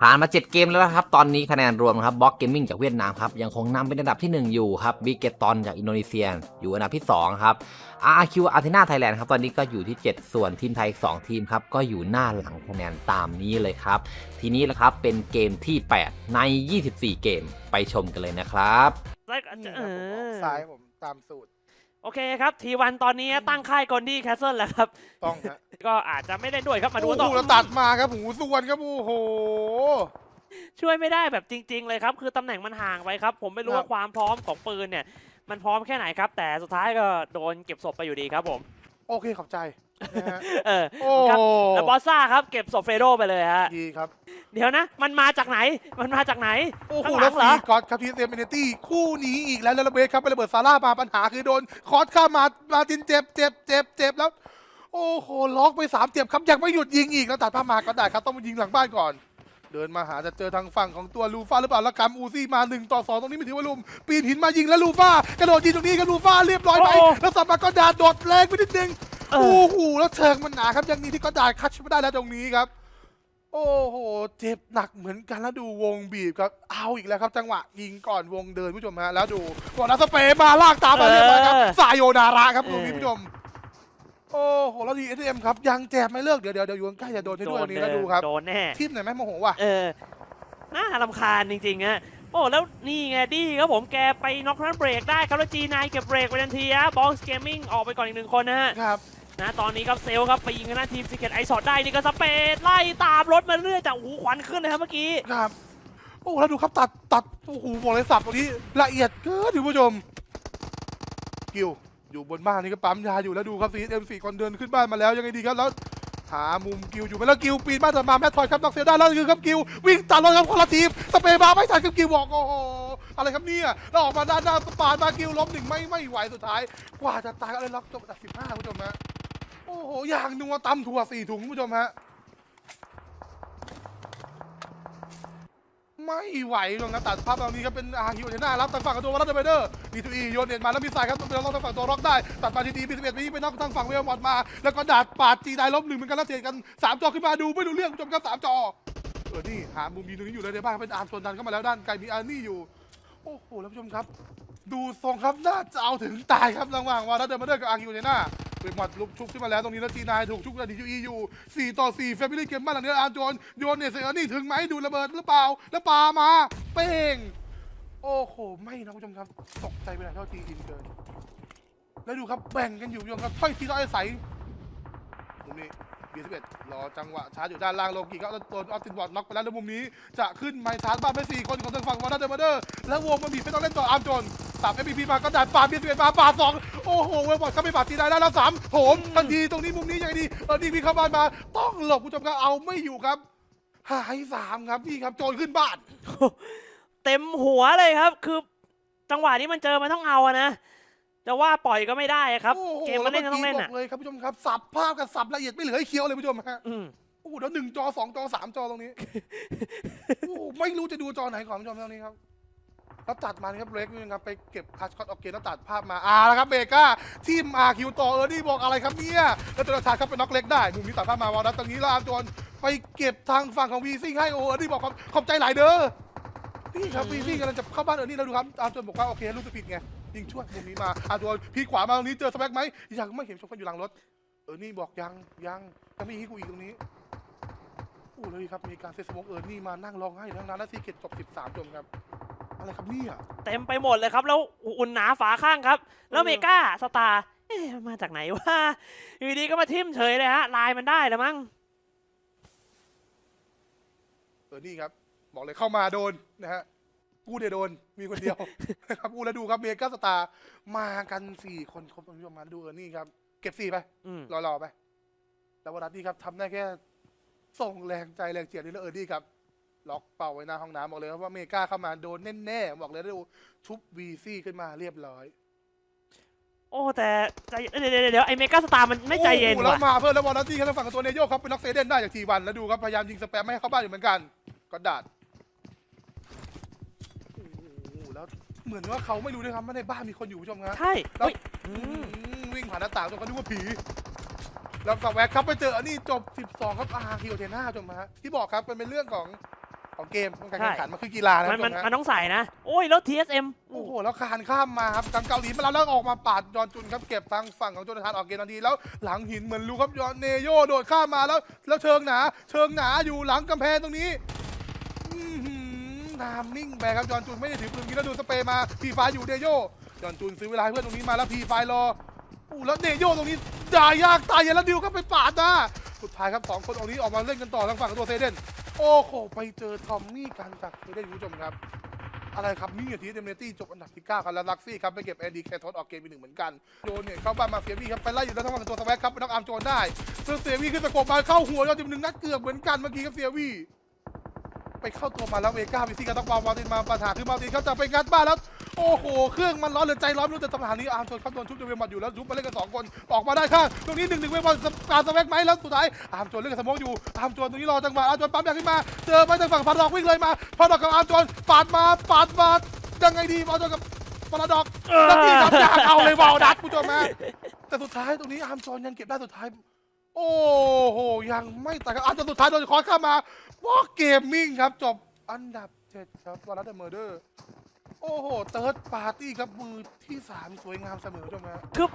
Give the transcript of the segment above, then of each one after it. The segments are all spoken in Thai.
ผ่านมา 7 เกมแล้วนะครับ ตอนนี้คะแนนรวมครับบล็อกเกมมิ่งจากเวียดนามครับ ยังคงนำเป็นอันดับที่ 1 อยู่ครับบิเกตตอนจากอินโดนีเซีย อยู่อันดับที่ 2 ครับ RQ อาร์เทนาไทยแลนด์ครับ ตอนนี้ก็อยู่ที่ 7 ส่วนทีมไทย 2 ทีมครับ ก็อยู่หน้าหลังคะแนนตามนี้เลยครับ ทีนี้ละครับเป็นเกมที่ 8 ใน 24 เกมไปชมกันเลยนะครับแล้วก็นี่จะเออ ซ้ายผมตามสูตร โอเคครับทีวันตอนนี้ตั้งค่ายกอนดี้แคสเซิลแล้วครับ ต้องฮะก็อาจจะไม่ได้ด้วยครับมาดูโอ้ต่อ โหแล้วตัดมาครับหูส่วนครับโอ้โห ช่วยไม่ได้แบบจริง ๆ เลยครับ คือตำแหน่งมันห่างไปครับ ผมไม่รู้ครับ ว่าความพร้อมของปืนเนี่ย มันพร้อมแค่ไหนครับ แต่สุดท้ายก็โดนเก็บศพไปอยู่ดีครับผม โอเคขอบใจ นะฮะเออโอ้ครับแล้วบอสซ่าครับเก็บศพเฟโดไปเลยฮะ ดีครับ เดี๋ยวนะ มันมาจากไหน มันมาจากไหนโอ้โหข้างหลัแล้วงเหรซีอ กอตครับทีเซมเบเนตี้คู่นี้อีกแล้วแล้วระเบิดครับไประเบิดซาร่ามาปัญหาคือโดนคอสข้ามมามาตินเจ็บเจ็บเจ็บเจ็บแล้ว โอ้โหล็อกไปสามเจ็บครับยังไม่หยุดยิงอีกแล้วตัดภาพมาก็ได้ครับต้องมายิงหลังบ้านก่อน เดินมาหาจะเจอทางฝั่งของตัวลูฟ่าหรือเปล่าแล้วกำอูซี่มาหนึ่งต่อสองตรงนี้ไม่ถือว่าลุมปีนหินมายิงแล้วลูฟ่ากระโดดยิงตรงนี้กับลูฟ่าเรียบร้อยไปโอ้แล้วสับมาก็ดาดโดดแรงไปนิดนึง เอโอ้อโหแล้วเชิงมันหนาครับยังดีที่ก็ดาดคัดไม่ได้แล้วตรงนี้ครับ โอ้โหเจ็บหนักเหมือนกันแล้วดูวงบีบครับเอาอีกแล้วครับ จังหวะยิงก่อนวงเดินผู้ชมฮะแล้วดูก่อนนัสเปรย์มาลากตามมาเรียบร้อยครับเออ สายโยนาระครับตรงนี้เออผู้ชมโอ้โหแล้วดีเอสเอ็มครับยังแจบไม่เลิกเดี๋ยวเดี๋ยวเดี๋ยวอยู่ใกล้จะโดนให้ด้วยตรงนี้แล้วดูครับโดนแน่ทิมหน่อยไหมโมโหว่ะ เออน่ารำคาญจริงๆฮะโอ้แล้วนี่ไงดี้ครับผมแกไปน็อกนั้นเบรกได้ครับแล้วจีนายเก็บเบรกไปทันทีฮะบอสเกมมิ่งออกไปก่อนอีกหนึ่งคนนะฮะครับนะตอนนี้ครับเซลลครับไปยิงกันหน้าทีมซิกเก็ตไอซอดได้นี่ก็สเปดไล่ตามรถมาเรื่อยจากหูควันขึ้นนะครับเมื่อกี้ครับโอ้แล้วดูครับตัดตัดโอ้โหบอกเลยสับตรงนี้ละเอียดเกินท่านผู้ชมกิวอยู่บนบ้านนี่ก็ปั๊มยาอยู่แล้วดูครับซีเอ็มสี่คนเดินขึ้นบ้านมาแล้วยังไงดีครับแล้ว หามุมกิวอยู่ไปแล้วกิวปีนบ้านจะมาแมททอยครับน็อกเซลได้แล้วคือครับกิววิ่งตัดรถครับคนละทีมสเปรย์มาไม่ทันครับกิวบอกโอ้โหอะไรครับเนี่ยเราออกมาด้านหน้าปาดมากิวล้มหนึ่งไม่ไม่ไหวสุดท้าย กว่าจะตายก็เลยล็อกจบอันดับสิบห้าคุณผู้ชมฮะโอ้โหอย่างนัวตำถั่วสี่ถุงคุณผู้ชมฮะ ไม่ไหวตรงนั้นตัดภาพตรงนี้ครับเป็นอาฮิวเทน่ารับทางฝั่งของตัววอลเลย์เบเดอร์ดีทูอีโยนเน็ตมาแล้วมีสายครับเป็นล็อกทางฝั่งตัวล็อกได้ตัดมาทีดีมีสิบเอ็ดมีไปน็อกทางฝั่งเวลมอดมา แล้วก็ดาดปาดจีได้ล้มหนึ่งเหมือนกันแล้วเทรดกันสามจอขึ้นมาดูไม่ดูเรื่องคุณผู้ชมครับสามจอเออนี่หามุมยิงตรงนี้อยู่เลยในบ้านเป็นอาร์มชนดันเข้ามาแล้วด้านไกลมีอาร์นี่อยู่โอ้โหแล้วผู้ชมครับ ดูทรงครับน่าจะเอาถึงตายครับระหว่างวอลเลย์เบเดอร์กับอาฮิวเทน่า เป็นหมัดลุกชุบขึ้นมาแล้วตรงนี้แล้วจีนายถูกชุบกันดีทูอีอยู่สี่ต่อสี่แฟมิลี่เกมบ้านหลังนี้อาร์มโจนโยนเนี่ยเซอร์นี่ถึงไหมดูระเบิดหรือเปล่า แล้วปามาเป้งโอ้โห ไม่นะคุณผู้ชมครับ ตกใจไปหน่อยเท่าทีอินเกินแล้วดูครับแบ่งกันอยู่คุณผู้ชมครับถ้อยทีถ้อยอาศัยมุมนี้บีสิบเอ็ดรอจังหวะชาร์จอยู่ด้านล่างโลกีก็โดนออฟตินบอร์ดน็อกไปแล้วแล้วมุมนี้จะขึ้นไมค์ชาร์จบ้านไปสี่คนของทางฝั่งวอร์เดอร์เบอร์แล้ววงมันบีบไม่ต้องเล่นต่ออาร์มโจน สามเอพีมาก็ดัดปาดบีสิบเอ็ดมาปาดสองโอ้โหเวลบอร์ดเข้าไปปาดทีได้แล้วสามโหมทันทีตรงนี้มุมนี้ยังไงดีเออดีมีเข้าบ้านมา ต้องหลบคุณผู้ชมครับเอาไม่อยู่ครับหายสามครับนี่ครับโจรขึ้นบ้าน เต็มหัวเลยครับ คือจังหวะนี้มันเจอมันต้องเอาอะนะแต่ว่าปล่อยก็ไม่ได้ครับโอ้โหเกมมันเล่นก็ต้องเล่นแวอะมื่กี้บอกเลยครับผู้ชมครับสับภาพกับสับละเอียดไม่เหลือให้เคี้ยวเลยผู้ชมฮะอืมโอ้โหแล้วหนึ่งจอสองจอสามจอตรงนี้โอ้โหไม่รู้จะดูจอไหนก่อนผู้ชมตรงนี้ครับ แล้วตัดมานี่ครับเบรกนี่ครับไปเก็บคัชคอตออกเกนแล้วตัดภาพมาอ่าแล้วครับเบก้าทีมอาคิวต่อเออนี่บอกอะไรครับเนี่ยแล้วตัวชาครับเป็นน็อกเล็กได้มุมนี้ตัดภาพมาวอลนัทตรงนี้แล้วอาร์มโจนไปเก็บทางฝั่งของวีซิงให้โอ้เออนี่บอกขอบขอบใจหลายเด้อนี่ครับวีซิงกำลังจะเข้าบ้านเออนี่แล้วดูครับอาร์มโจนบอกว่าโอเครู้สึกผิดไงยิงช่วยมุมนี้มาอาตัวพีขวามาตรงนี้เจอสแป็กไหมยังไม่เห็นชมกันอยู่หลังรถเออนี่บอกยังยังยังไม่ยิงกูอีกตรงนี้โอ้เลยครับมีการเซตสโมกเออนี่มานั่งร้องไห้ทั้งนั้นแล้วซีเกตจบ 13จมครับ อะไรครับเนี่ยเต็มไปหมดเลยครับ แล้วอุ่นหนาฝาข้างครับ แล้วเออเมกาสตาร์เอ๊ะมันมาจากไหนวะอยู่ดีก็มาทิมเฉยเลยฮะลายมันได้แล้วมั้งเออนี่ครับ บอกเลยเข้ามาโดนนะฮะกูเดียวโดนมีคนเดียวนะครับกูแล้วดูครับเมกาสตาร์มากันสี่คนครบตรงนี้มาดูเออนี่ครับ เก็บสี่ไปอืมรอๆไปแล้ววันนี้ครับทำได้แค่ส่งแรงใจแรงเจียดนี่แล้วเออดีครับ ล็อกเป่าไว้หน้าห้องน้ำบอกเลยครับว่าเมกาเข้ามาโดนแน่ๆบอกเลยดูชุบวีซี่ขึ้นมาเรียบร้อย โอ้แต่ใจเดี๋ยวเดี๋ยวเดี๋ยวไอเมกาสตาร์มันไม่ใจเย็นโอ้โหแล้วว่ะมาเพิ่มแล้วบอลนัตตี้ครับทางฝั่งของตัวเนโยครับเป็นน็อกเซเดนได้จากทีวันแล้วดูครับพยายามยิงสแปมไม่ให้เข้าบ้านอยู่เหมือนกันก็ดาดโอ้โหแล้วเหมือนว่าเขาไม่รู้ด้วยครับว่าในบ้านมีคนอยู่ผู้ชมครับ ใช่แล้ว เฮ้ยอือืมมวิ่งผ่านหน้าต่างจนเขาดูว่าผี แล้วกับแว็กครับไปเจออันนี้จบ 12 ครับอาคิโอเทน่าจบมาฮะที่บอกครับมันเป็นเรื่องของ ของเกมของการใช่แข่งขันมันคือกีฬานะมันผู้ชมันมฮะมันต้องใส่นะ โอ้ยแล้ว TSM โอ้โหแล้วคานข้ามมาครับทางเกาหลีมาแล้วแล้วออกมาปาดยอนจุนครับเก็บทางฝั่งของโจนาธานออกเกมทันทีแล้วหลังหินเหมือนรู้ครับยอนเนโยโดดข้ามมาแล้วแล้วเชิงหนา เชิงหนาอยู่หลังกำแพงตรงนี้อื้อหือทามมิ่งไปครับยอนจุนไม่ได้ถือปืนยิงแล้วดูสเปรย์มาพีไฟอยู่เนโยยอนจุนซื้อเวลาให้เพื่อนตรงนี้มาแล้วพีไฟรออู้แล้วเนโยตรงนี้ด่ายากตายเย็นแล้วดิวก็ไปปาดหน้าสุดท้ายครับสองคนตรงนี้ออกมาเล่นกันต่อทางฝั่งของตัวเซเดน โอ้โห ไปเจอทอมมี่กันจากเซเดนคุณผู้ชมครับ อะไรครับนี่ที่เดมเนตี้จบอันดับที่ 9 ครับ แล้วลักซี่ครับ ไปเก็บแอนดี้แคทอสออกเกมไปหนึ่งเหมือนกัน โดนเนี่ยเข้าบ้านมาเฟียวี่ครับ ไปไล่อยู่แล้วทั้งวันตัวสแวักครับไปน็อกอาร์มโจนได้ซึ่งเสียวี่ขึ้นสะกบมาเข้าหัวยอดจิมหนึ่งนัดเกือบเหมือนกันเมื่อกี้ครับเสียวี่ไปเข้าตัวมาแล้วเวก้าวิซี่ก็ต้องวางมาตินมาปัญหาคือมาตินเขาจะไปงัดบ้านแล้ว โอ้โห เครื่องมันร้อนหรือใจร้อนรู้แต่สถานีอาร์มโจนครับโดนชุบโดนเวมบัดอยู่แล้วชุบมาเล่นกันสองคนออกมาได้ข้างตรงนี้หนึ่งหนึ่งเวมบัดกาสแวกไหมแล้วสุดท้ายอาร์มโจนเล่นกับสมองอยู่อาร์มโจนตรงนี้รอจังหวะอาร์มโจนปั๊มแบกขึ้นมาเจอไปทางฝั่งพาราดอกวิ่งเลยมาพาราดอกกับอาร์มโจนปาดมาปาดมายังไงดีบอลโดนกับพาราดอกแล้วที่ครับอยากเอาเลยวอลดัตผู้ชมฮะแต่สุดท้ายตรงนี้อาร์มจอนยังเก็บได้สุดท้ายโอ้โหยังไม่แตายครับอาร์มจอนสุดท้ายโดนคอร์สเข้ามาวอลเกมมิ่งครับจบอันดับเจ็ดครับวอลลัตเมอร์เดอร์ โอ้โห เติร์ดปาร์ตี้ครับมือที่สามสวยงามเสมอผู้ชมฮะคือ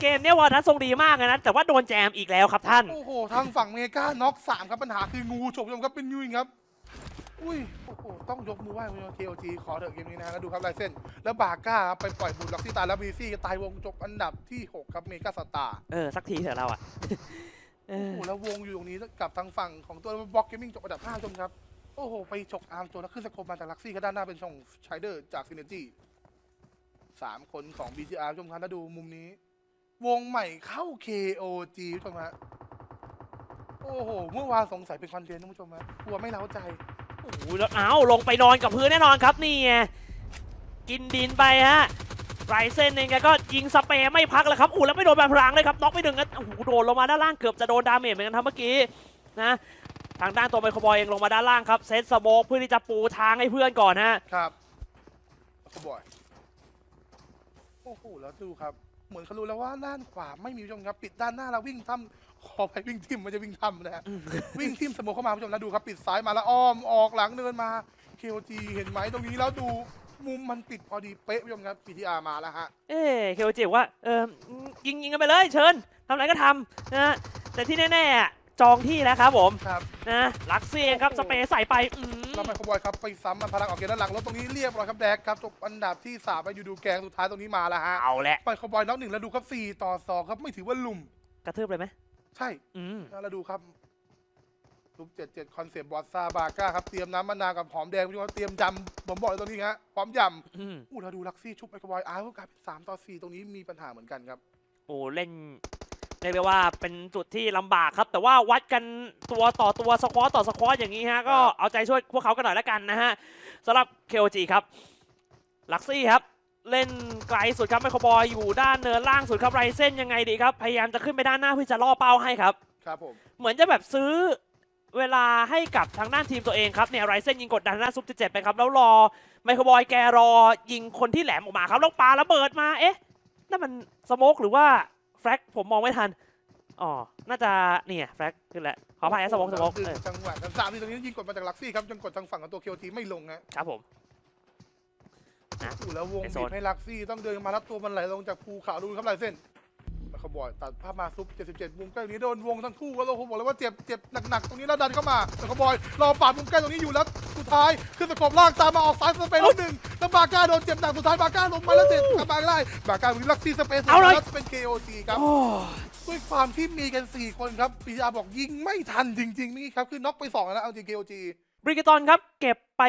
เกมเนี้ยวอร์ดัสทรงดีมากเลยนะ แต่ว่าโดนแจมอีกแล้วครับท่าน โอ้โห ทางฝั่งเมกาน็อกสามครับปัญหาคืองูฉกผู้ชมครับเป็นยูงครับ อุ้ย โอ้โห ต้องยกมือไหว้คุณเคโอทีขอเถอะเกมนี้นะฮะแล้วดูครับลายเส้น แล้วบาก้าครับไปปล่อยบุญล็อกซี่ตายแล้วบีซี่ตายวงจบอันดับที่6ครับเมกาสตาร์เออ สักทีเถอะเราอะเอโอ้อโหแล้ววงอยู่ตรงนี้กับทางฝั่งของตัวบล็อกเกมมิ่งจบอันดับ5ชมครับโอ้โห ไปฉกอาร์มโจนแล้วขึ้นสโคปมาจากลักซี่ก็ด้านหน้าเป็นช่องชายเดอร์จากซินเนจีสามคนของ BTR ชมครับแล้วดูมุมนี้ วงใหม่เข้า KOG ผู้ชมฮะโอ้โห เมื่อวานสงสัยเป็นคอนเทนต์นะผู้ชมฮะกลัวไม่เล้าใจ โอ้โหแล้วเอาลงไปนอนกับพื้นแน่นอนครับนี่ไงกินดินไปฮะไรเซนเองแกก็ยิงสเปร์ไม่พักเลยครับอู้แล้วไม่โดนแบบพรางเลยครับน็อกไปหนึ่งนโอ้โหโดนลงมาด้านล่างเกือบจะโดนดาเมจเหมือนกันครับเมื่อกี้นะ ทางด้านตัวไมโครบอยเองลงมาด้านล่างครับเซตสโมกเพื่อที่จะปูทางให้เพื่อนก่อนฮะ ครับเขาบอยโอ้โหแล้วดูครับ เหมือนเขารู้แล้วว่าด้านขวาไม่มีผู้ชมครับ ปิดด้านหน้าแล้ววิ่งทำขอไปวิ่งทิมมันจะวิ่งทำนะฮะวิ่งทิมสโมองเข้ามาผู้ชมแล้วดูครับปิดซ้ายมาแล้วอ้อมออกหลังเดินมา KOG เห็นไหมตรงนี้แล้วดูมุมมันปิดพอดีเป๊ะผู้ชมครับ PTR มาแล้วฮะ เอ้เคโอจิบอกว่าเออยิงยิงกันไปเลยเชิญทำอะไรก็ทำนะแต่ที่แน่ๆอะ จองที่แล้วครับผมครับ นะลักซี่เองครับสเปรย์ใส่ไปอืมแล้วไมโครบอยครับไปซ้ำมันพลังออกเกมด้านหลังแล้วตรงนี้เรียบร้อยครับแดกครับจบอันดับที่สามไปอยู่ดูแกงสุดท้ายตรงนี้มาแล้วฮะเอาแหละไมโครบอยน็อกหนึ่งแล้วดูครับสี่ต่อสองครับไม่ถือว่าลุมกระทืบเลยไหมใช่อืมแล้วดูครับรูปเจ็ดเจ็ดคอนเซปต์บอสซาบาก้าครับเตรียมน้ำมะนาวกับหอมแดงคุณผู้ชมครับเตรียมยำผมบอกเลยตรงนี้ฮะพร้อมยอืมำอู้เราดูลักซี่ชุบไมโครบอยอ้าวกลายเป็นสามต่อสี่ตรงนี้มีปัญหาเหมือนกันครับโอ้เล่น เรียกได้ว่าเป็นจุดที่ลำบากครับ แต่ว่าวัดกันตัวต่อตัวสควอตต่อสควอตอย่างนี้ฮะก็ครับเอาใจช่วยพวกเขากันหน่อยละกันนะฮะสำหรับ KOG ครับลักซี่ครับเล่นไกลสุดครับไมโครบอยอยู่ด้านเนินล่างสุดครับไรเส้นยังไงดีครับ พยายามจะขึ้นไปด้านหน้าเพื่อจะล่อเป้าให้ครับครับผมเหมือนจะแบบซื้อเวลาให้กับทางด้านทีมตัวเองครับเนี่ยไรเส้นยิงกดดันหน้าซุปเจ็ดไปครับ แล้วรอไมโครบอยแกรอยิงคนที่แหลมออกมาครับแล้วปาระเบิดมาเอ๊ะนั่นมันสโมกหรือว่า แฟลกผมมองไม่ทัน อ๋อ น่าจะเนี่ยแฟลกขึ้นแหละ ขออภัยนะสโมกสโมกดึงเออจังหวะกันสามที่ตรงนี้ยิงกดมาจากลักซี่ครับจนกดทางฝั่งของตัวเคโอทีไม่ลงฮะครับผมอู้แล้ววงในโซบีนบให้ลักซี่ต้องเดินมาแล้วตัวมันไหลลงจากภูเขาดูครับลายเส้นไมโคร บอยตัดภาพมาซุป 77 มุมใกล้ตรงนี้โดนวงทั้งคู่ก็เราผมบอกเลยว่าเจ็บเจ็บหนักๆตรงนี้แล้วดันเข้ามาไมโครบอยรอปาดมุมใกล้ตรงนี้อยู่แล้วสุดท้ายขึ้นสะกบล่างตามมาออกซ้ายสเปนแล้วหนึ่งแล้วบาก้าโดนเจ็บหนักสุดท้ายบาก้าลงมาแล้วเจ็บกลับมาได้บาก้าวิ่งลักซี่สเปนสุดท้ายแล้วเป็น KOG ครับโอ้ด้วยความที่มีกัน 4 คนครับปีอาบอกยิงไม่ทันจริงๆนี่ครับคือน็อกไป2แล้วเอาจริง KOG บริกตอนครับเก็บไป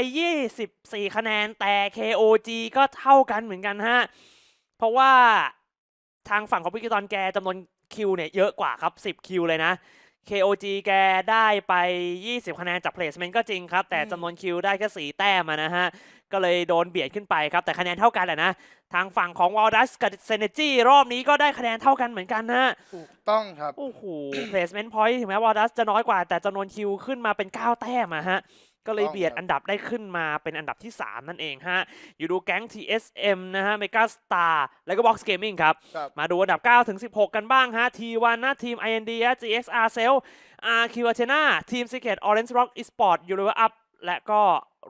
24 คะแนนแต่ KOG ก็เท่ากันเหมือนกันฮะเพราะว่า ทางฝั่งของบริกตอนแกจำนวนคิวเนี่ยเยอะกว่าครับ 10 คิวเลยนะ KOG แกได้ไป 20 คะแนนจาก placement ก็จริงครับ แต่อืมจำนวนคิวได้แค่ 4 แต้มอะนะฮะ ก็เลยโดนเบียดขึ้นไปครับ แต่คะแนนเท่ากันแหละนะ ทางฝั่งของ w a l d u s กับ Synergy รอบนี้ก็ได้คะแนนเท่ากันเหมือนกันนะฮะถูกต้องครับ โอ้โห placement point ถึงแม้วอลดัสจะน้อยกว่า แต่จำนวนคิวขึ้นมาเป็น 9 แต้มอะฮะ ก็เลยต้องเบียดครับอันดับได้ขึ้นมาเป็นอันดับที่ 3 นั่นเองฮะ อยู่ดูแก๊ง TSM นะฮะ Mega Star แล้วก็ Box Gaming ครับครับ มาดูอันดับ 9 ถึง 16 กันบ้างฮะ T1 นะทีม IND ฮะ GXR Cell RQ Athena ทีม Secret Orange Rock Esport u r u Up และก็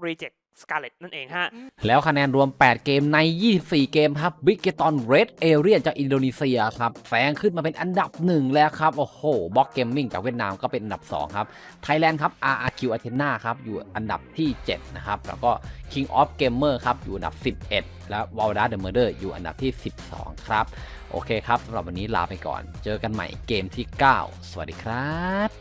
Reject Scarlet นั่นเองฮะ แล้วคะแนนรวม 8 เกมใน 24 เกมครับบิกเกตอนเรดเอเรียจากอินโดนีเซียครับแซงขึ้นมาเป็นอันดับ 1 แล้วครับ โอ้โหบล็อกเกมมิ่งจากเวียดนามก็เป็นอันดับ 2 ครับ ไทยแลนด์ครับ RRQ Athena ครับ อยู่อันดับที่ 7 นะครับ แล้วก็ King of Gamer ครับ อยู่อันดับ 11 และ w a l d a the Murder อยู่อันดับที่ 12 ครับ โอเคครับสำหรับวันนี้ลาไปก่อน เจอกันใหม่เกมที่ 9 สวัสดีครับ